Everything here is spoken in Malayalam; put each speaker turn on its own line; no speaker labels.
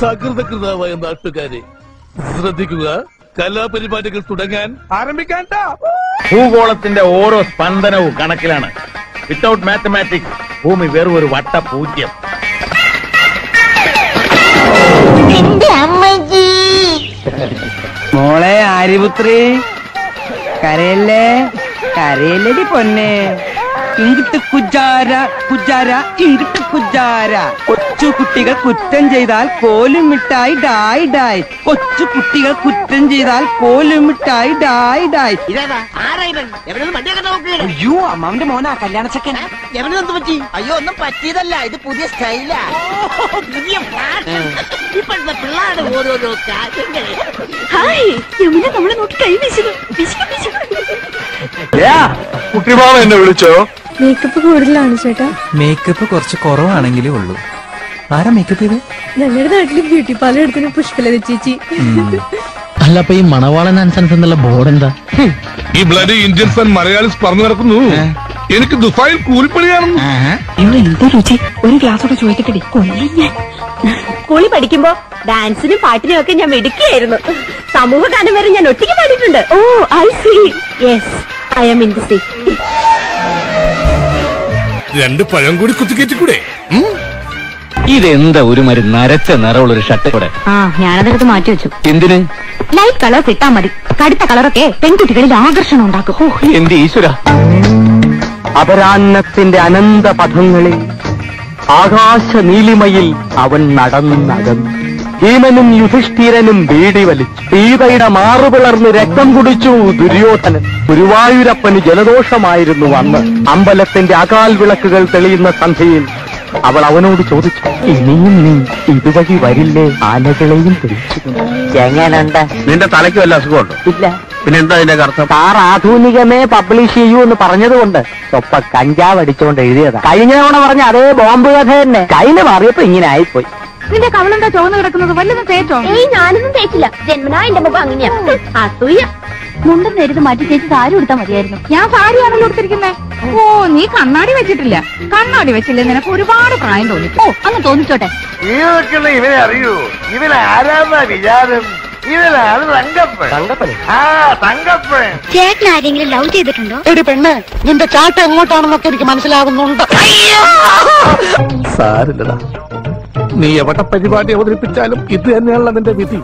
സകൃതകൃതാവായ നാട്ടുകാരെ ശ്രദ്ധിക്കുക കലാപരിപാടികൾ തുടങ്ങാൻ ആരംഭിക്കാൻ
ഭൂഗോളത്തിന്റെ ഓരോ സ്പന്ദനവും കണക്കിലാണ്. വിത്തൗട്ട് മാത്തമാറ്റിക്സ് ഭൂമി വെറും ഒരു വട്ട പൂജ്യം
മോളെ ആര്യപുത്രി കരയല്ലേ? കരയല്ലേ പൊന്നെ. ഇങ്ങിട്ട് കുജാര കുജാര ഇങ്ങിട്ട് കുജാര. കൊച്ചു കുട്ടികൾ കുറ്റം ചെയ്താൽ കോലും മിഠായി ഡായി ഡായ്. കൊച്ചു കുട്ടികൾ കുറ്റം ചെയ്താൽ കോലും മിഠായി ഡായ് ഡായ്. അയ്യോ അമ്മാവിന്റെ മോനാ കല്യാണ ചെക്കൻ.
എവനെന്ത് പറ്റി? അയ്യോ ഒന്നും പറ്റിയതല്ല ഇത് പുതിയ സ്റ്റൈലാ. പുതിയ fashion. ഇപ്പോഴത്തെ പിള്ളേരുടെ ഓരോരോ കാര്യങ്ങൾ
ഹായ് യമുന നമ്മളെ നോക്കി കൈ വീശുന്നു.
കുട്ടിമാവ എന്നെ വിളിച്ചോ?
മേക്കപ്പ് കൂടുതലാണ് ചേട്ടാ.
മേക്കപ്പ് കുറച്ച് കുറവാണെങ്കിലേ ഉള്ളൂ. ആരാ മേക്കപ്പ് ചെയ്ത്?
ഞങ്ങളുടെ നാട്ടിൽ ബ്യൂട്ടി പാർലർ എടുത്തിന് പുഷ്പലത ചേച്ചി.
അല്ല അപ്പൊ ഈ മണവാളൻ ആൻസൻസ് എന്നുള്ള ബോർഡ് എന്താ?
ഈ ബ്ലഡ് ഇന്ത്യൻസ് ആൻഡ് മലയാളീസ് പറഞ്ഞു നടക്കുന്നു. എനിക്ക് ദുബായിൽ കൂലിപ്പണിയാണെന്ന്.
ഇവിടെ എന്തോ രുചി? ഒരു ഗ്ലാസ് കൂടെ ചോദിക്കട്ടെ കൊല്ലം ഞാൻ.
സ്കൂളിൽ പഠിക്കുമ്പോ ഡാൻസിനും പാട്ടിനും ഒക്കെ ഞാൻ മിടുക്കിയായിരുന്നു. സമൂഹ ഗാനം വരെ ഞാൻ ഒറ്റയ്ക്ക് പാടിയിട്ടുണ്ട്.
ഓ I see
yes I am in the sea
രണ്ട് പഴം കൂടി കുത്തിക്കേറ്റിക്കൂടെ?
ഇതെന്താ ഒരു മരി നരച്ച നിറമുള്ള ഒരു ഷർട്ട് കൂടെ?
ആ ഞാനതെടുത്ത് മാറ്റി വെച്ചു.
എന്തിന്?
ലൈറ്റ് കളർ ഇട്ടാ മതി. കടുത്ത കളറൊക്കെ പെൺകുട്ടികളിൽ ആകർഷണം ഉണ്ടാക്കും.
ഈശ്വര?
അപരാന്നത്തിന്റെ അനന്ത പഥങ്ങളിൽ ആകാശ നീലിമയിൽ അവൻ നടന്നകന്നു. ഭീമനും യുധിഷ്ഠിരനും വീടി വലിച്ചു. സീതയുടെ മാറുപിളർന്ന് രക്തം കുടിച്ചു ദുര്യോധനൻ. ഗുരുവായൂരപ്പന് ജലദോഷമായിരുന്നു അന്ന് അമ്പലത്തിന്റെ അകാൽ വിളക്കുകൾ തെളിയുന്ന സന്ധ്യയിൽ അവൾ അവനോട് ചോദിച്ചു ഇനിയും നീ ഇതുവഴി വരില്ലേ? ആനകളെയും തെളിച്ചു എങ്ങനുണ്ട്?
നിന്റെ തലയ്ക്ക് വല്ല അസുഖമുണ്ടോ?
ഇല്ല.
പിന്നെ എന്താ അതിന്റെ അർത്ഥം
സാർ ആധുനികമേ പബ്ലിഷ് ചെയ്യൂ എന്ന് പറഞ്ഞതുകൊണ്ട് സ്വപ്പ കഞ്ചാവ് അടിച്ചുകൊണ്ട് എഴുതിയതാ. കഴിഞ്ഞ തവണ പറഞ്ഞ അതേ ബോംബ് കഥ തന്നെ. കൈന് മാറിയപ്പോ ഇങ്ങനെ ആയിപ്പോയി.
നിന്റെ കവളെന്താ ചോന്ന് കിടക്കുന്നത്? വല്ലതും തേച്ചോ?
ഏയ് ഞാനൊന്നും തേച്ചില്ല. ജന്മനാ എന്റെ മുഖം അങ്ങനെയാ. അസൂയ.
മുണ്ടും നേരിത് മാറ്റി ചേച്ചി സാരി എടുത്താൽ മതിയായിരുന്നു. ഞാൻ സാരിയാണല്ലോ എടുത്തിരിക്കുന്നേ ഓ നീ കണ്ണാടി വെച്ചിട്ടില്ല. കണ്ണാടി വെച്ചില്ലേ നിനക്ക് ഒരുപാട് പ്രായം തോന്നി ഓ അങ്ങ് തോന്നിച്ചോട്ടെ.
ഇവനെ അറിയൂ. ഇവനെ ആരാന്നാ വിചാരം? ഇവനാണ് തങ്കപ്പൻ?
തങ്കപ്പൻ
ആ തങ്കപ്പൻ.
ചേട്ടൻ ആരെങ്കിലും ലവ് ചെയ്തിട്ടുണ്ടോ?
എടി പെണ്ണ് നിന്റെ ചാട്ട എങ്ങോട്ടാണെന്നൊക്കെ എനിക്ക് മനസ്സിലാകുന്നുണ്ട്
സാരില്ലടാ. നീ എവിടെ പരിപാടി അവതരിപ്പിച്ചാലും ഇത് തന്നെയാണല്ലോ നിന്റെ വിധി.